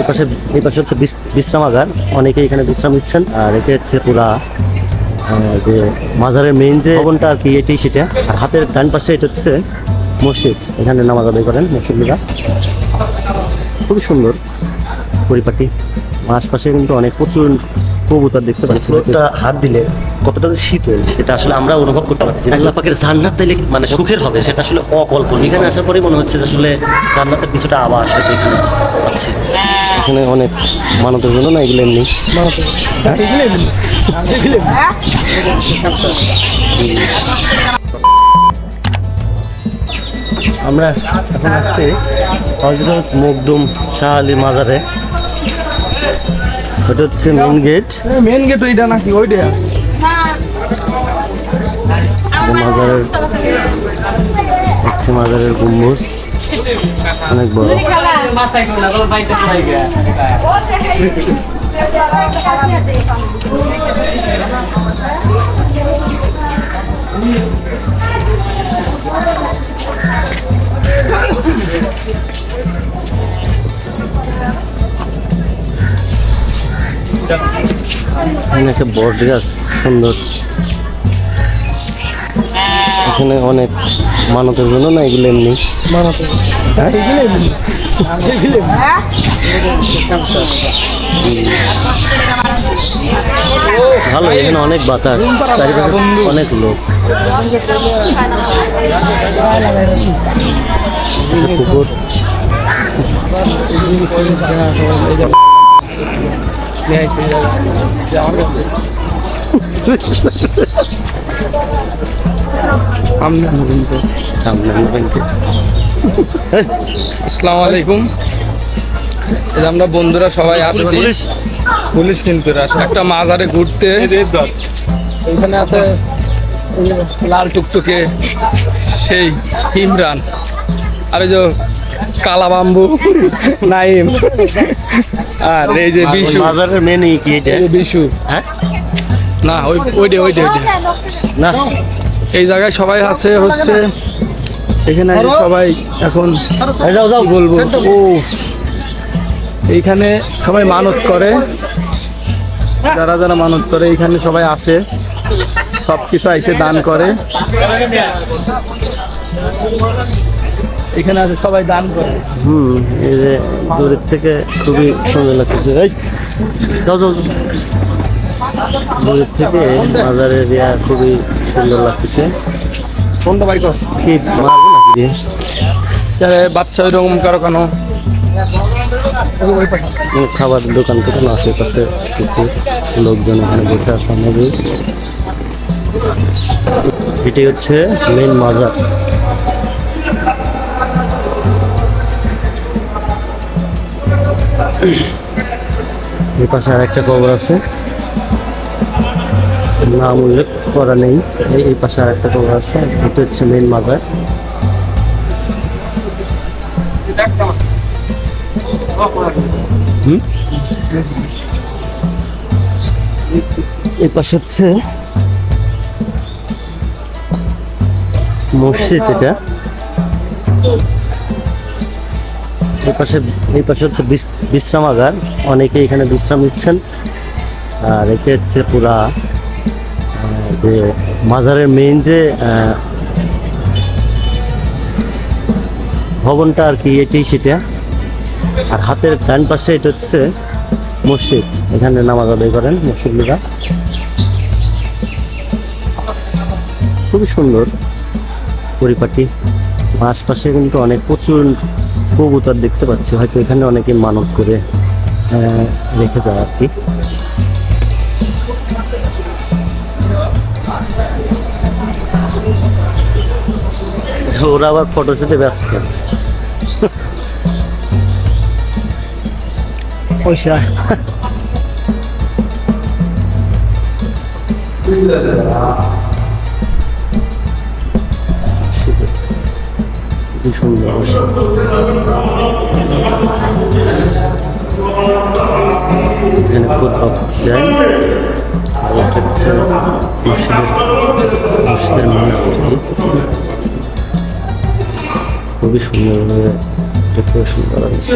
এই পাশে এই পাশে হচ্ছে বিশ্রামাগার। অনেকে এখানে বিশ্রাম নিচ্ছেন। আর এটা হচ্ছে পুরা যে মাজারের মেইন যে ভবনটা আর কি এটি সেটা। আর হাতের ডান পাশে এটা হচ্ছে মসজিদ। এখানে নামাজ আদায় করেন মুসলিমরা খুবই সুন্দর পরিপাটি। আশপাশে কিন্তু অনেক প্রচুর কবুতর দেখতে পাচ্ছি। একটা হাত দিলে কতটা যে শীতল সেটা আসলে আমরা অনুভব করতে পারছি আল্লাহ পাকের জান্নাত তাইলে মানে সুখের হবে? সেটা আসলে অকল্পনীয়। এখানে আসার পরে মনে হচ্ছে যে আসলে জান্নাতের কিছুটা আবাস হয়তো এখানে পাচ্ছি। এখানে অনেক মানতের জন্য না এগুলো এমনি? আমরা এখন আসছি হজরত মকদুম শাহ আলী মাজারে। ওটা হচ্ছে মেন গেট মেন গেট ওইটা নাকি? ওইটা। মাজারের হচ্ছে মাজারের গম্বুজ। অনেক বড় একটা বট গাছ সুন্দর। এখানে অনেক মানতের জন্য না এগুলো এমনি? হ্যাঁ? ভালো এখানে অনেক বাতাস। চারিপাশে অনেক লোক। পুকুর। সামনে ব্যাংকে আসসালামু আলাইকুম আমরা বন্ধুরা সবাই আসছি পুলিশ। কিন্তু একটা মাজারে ঘুরতে। এখানে আছে লাল টুকটুকে সেই ইমরান। আর এই যে কালা বাম্বু নাইম। আর এই যে বিশু। মেনই কি এটা? বিশু। হ্যাঁ? না ওই ওইটা ওইটা ওইটা না। এই জায়গায় সবাই আছে হচ্ছে এখানে সবাই এখন যাও যাও। বলব? ও। এইখানে সবাই মানত করে। যারা যারা মানত করে এইখানে সবাই আসে সব কিছু এসে দান করে। এখানে আছে সবাই দান করে। হুম এই যে দূরের থেকে খুবই সুন্দর লাগতেছে। এই যাও যাও। দূরের থেকে মাজারের এরিয়া খুবই সুন্দর লাগতেছে। কোনটা বাই কর কি মারবো নাকি দিয়ে? বাচ্চা ওইরকম কারও কেন? খাবার দোকান টোকান আছে তাতে কিছু লোকজন এখানে বসে আসা মজুদ এটি হচ্ছে মেন মাজার। এই পাশে আর একটা কবর আছে। নাম উল্লেখ করা নেই। এই- পাশে আর একটা কবর আছে, এটা হচ্ছে মেন মাজার এই পাশে হচ্ছে মসজিদ এটা। এই পাশে এই পাশে হচ্ছে বিশ্রামাগার। অনেকে এখানে বিশ্রাম নিচ্ছেন। আর এটি হচ্ছে পুরা যে মাজারের মেইন যে ভবনটা আর কি, এটি সেটা। আর হাতের ডান পাশে এটা হচ্ছে মসজিদ। এখানে নামাজ আদায় করেন মুসল্লিরা খুবই সুন্দর পরিপাটি। আশপাশে কিন্তু অনেক প্রচুর কবুতর দেখতে পাচ্ছি। হয়তো এখানে অনেকে মানত করে রেখে যায় আর কি। ওরা আবার ফটো শুটে ব্যস্ত। পয়সা। এখানে যায় মসজিদের মসজিদের মসজিদ খুবই সুন্দরভাবে ডেকোরেশন করা হয়েছে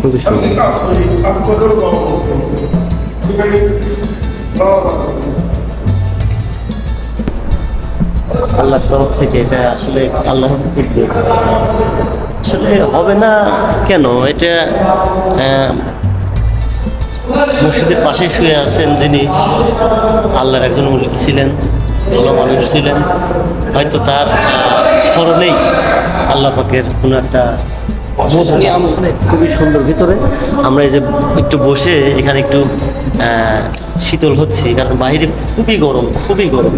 খুবই সুন্দর। আল্লাহর তরফ থেকে এটা আসলে আল্লাহর দিক আসলে হবে না কেন? এটা মসজিদের পাশে শুয়ে আছেন যিনি আল্লাহর একজন মুরগি ছিলেন। ভালো মানুষ ছিলেন। হয়তো তার স্মরণেই আল্লাহ পাকের কোনো একটা খুবই সুন্দর। ভিতরে আমরা এই যে একটু বসে এখানে একটু শীতল হচ্ছি কারণ বাইরে খুবই গরম খুবই গরম।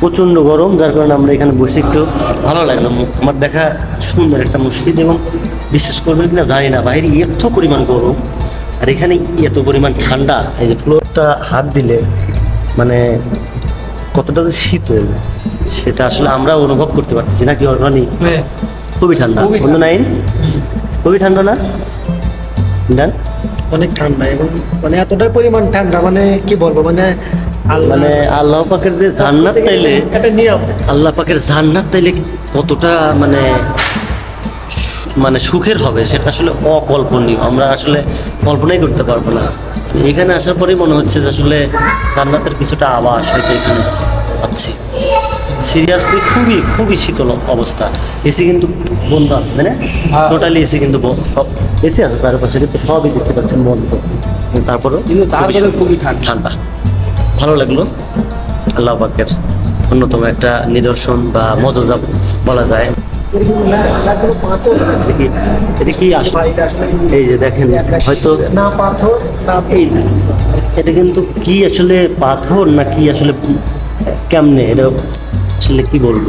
প্রচণ্ড গরম যার কারণে আমরা এখানে বসে একটু ভালো লাগল। আমার দেখা সুন্দর একটা মসজিদ এবং বিশ্বাস করবেন কিনা জানি না বাইরে এত পরিমাণ গরম আর এখানে এত পরিমাণ ঠান্ডা এই যে ফ্লোরটা হাত দিলে মানে কতটা যে শীতল সেটা আসলে আমরা অনুভব করতে পারছি না কি অর্গানি হ্যাঁ খুবই ঠান্ডা। খুবই অন্য নাইন? খুবই ঠান্ডা না? ডান অনেক ঠান্ডা এবং মানে এতটাই পরিমাণ ঠান্ডা মানে কি বলব মানে মানে আল্লাহ পাকের যে জান্নাত তাইলে আল্লাহ পাকের জান্নাত তাইলে কতটা মানে মানে সুখের হবে সেটা আসলে অকল্পনীয়। আমরা আসলে কল্পনাই করতে পারব না। এখানে আসার পরেই মনে হচ্ছে যে আসলে জান্নাতের কিছুটা আবাস হয়তো এখানে পাচ্ছি। সিরিয়াসলি খুবই খুবই শীতল অবস্থা। এসি কিন্তু বন্ধ আছে তাই না? হ্যাঁ। টোটালি এসি কিন্তু সব এসি আছে চারপাশে কিন্তু সবই দেখতে পাচ্ছেন বন্ধ। তারপরেও কিন্তু তারপরে খুবই ঠান্ডা। ঠান্ডা। ভালো লাগল। আল্লাহ পাকের অন্যতম একটা নিদর্শন বা মজা বলা যায়। এটা কি আসলে এই যে দেখেন হয়তো না পাথর? এই এটা কিন্তু কি আসলে পাথর না কি আসলে কেমনে? এটা আসলে কি বলব?